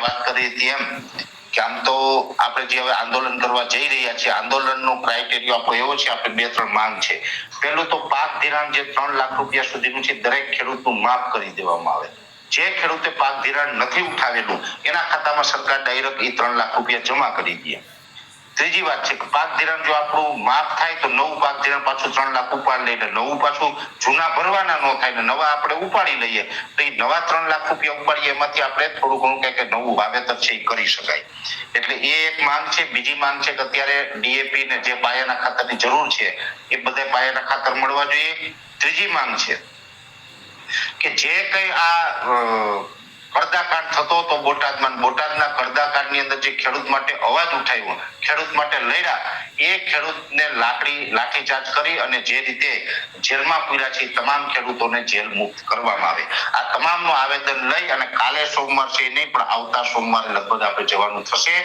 વાત કરી હતી એમ કે આમ તો આપણે જે હવે આંદોલન કરવા જઈ રહ્યા છીએ, આંદોલનનો ક્રાઇટેરિયો આપણો એવો છે, આપણે બે ત્રણ માંગ છે. પહેલું તો પાક ધિરાણ જે ત્રણ લાખ રૂપિયા સુધીનું છે, દરેક ખેડૂતનું માફ કરી દેવામાં આવે. જે ખેડૂતે પાક ધિરાણ નથી ઉઠાવેલું, એના ખાતામાં સરકાર ડાયરેક્ટ એ ત્રણ લાખ રૂપિયા જમા કરી દે. ત્રીજી વાત છે કે પાક ધિરાણ જો આપણું માફ થાય તો નવું પાક ધિરાણ પાછું ત્રણ લાખ ઉપાડ લઈને નવું પાછું જૂના ભરવાના ન થાય ને નવા આપણે ઉપાડી લઈએ, તો એ નવા ત્રણ લાખ રૂપિયા ઉપાડીએ એમાંથી આપણે થોડું ઘણું કંઈક નવું વાવેતર છે એ કરી શકાય. એટલે એ એક માંગ છે. બીજી માંગ છે કે અત્યારે ડીએપી ને જે પાયાના ખાતરની જરૂર છે, એ બધા પાયાના ખાતર મળવા જોઈએ. ત્રીજી માંગ છે કે જે કઈ આ અ, થતો હતો બોટાદમાં બોટાદના કડદાકાંડની અંદર જે ખેડૂત માટે અવાજ ઉઠાવ્યો ખેડૂત માટે લડ્યા એ ખેડૂતને લાકડી લાઠીચાર્જ કરી અને જે રીતે જેલમાં પૂર્યા છે તમામ ખેડૂતોને જેલ મુક્ત કરવામાં આવે. આ તમામનું આવેદન લઈ અને કાલે સોમવાર છે નહીં પણ આવતા સોમવારે લગભગ આપણે જવાનું થશે.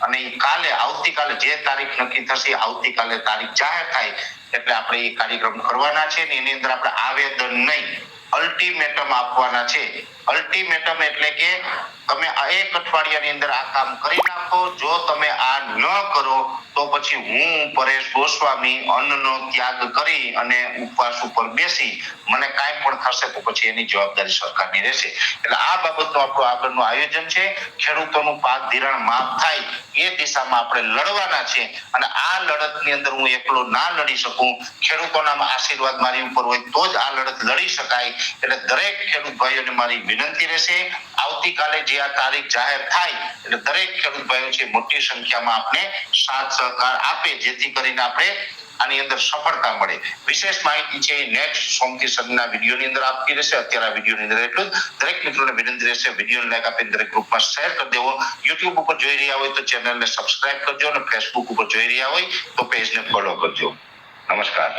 અને કાલે આવતીકાલે જે તારીખ નક્કી થશે આવતીકાલે તારીખ જાહેર થાય એટલે આપણે એ કાર્યક્રમ કરવાના છે ને એની અંદર આપણે આવેદન નહીં અલ્ટિમેટમ આપવાના છે. અલ્ટિમેટમ એટલે કે તમે એક અઠવાડિયાની અંદર આ કામ કરી નાખો. જો તમે આ ન કરો, તો પછી હું પરેશ ગોસ્વામી અન્નનો ત્યાગ કરી અને ઉપવાસ ઉપર બેસી મને કાંઈ પણ થશે તો પછી એની જવાબદારી સરકારની રહેશે. એટલે આ બાબતનું આપણું આગળનું આયોજન છે. ખેડૂતોનું પાક ધિરાણ માફ થાય એ દિશામાં આપણે લડવાના છે અને આ લડતની અંદર હું એકલો ના લડી શકું. ખેડૂતોના આશીર્વાદ મારી ઉપર હોય તો જ આ લડત લડી શકાય. એટલે દરેક ખેડૂત ભાઈઓને મારી વિનંતી રહેશે. આવતીકાલે જે આ તારીખ જાહેર થાય, એટલે દરેક ખેડૂત ભાઈઓ છે મોટી સંખ્યામાં આપણે સાથ સહકાર આપે, જેથી કરીને આપણે આની અંદર સફળતા મળે. વિશેષ માહિતી છે નેક્સ્ટ સોમથી શનિના વિડીયોની અંદર આપતી રહેશે. અત્યારે આ વિડીયોની અંદર એટલું જ. દરેક મિત્રોને વિનંતી રહેશે વિડીયોને લાઈક આપીને દરેક ગ્રુપમાં શેર કરી દેવો. યુટ્યુબ ઉપર જોઈ રહ્યા હોય તો ચેનલને સબસ્ક્રાઇબ કરજો અને ફેસબુક ઉપર જોઈ રહ્યા હોય તો પેજને ફોલો કરજો. નમસ્કાર.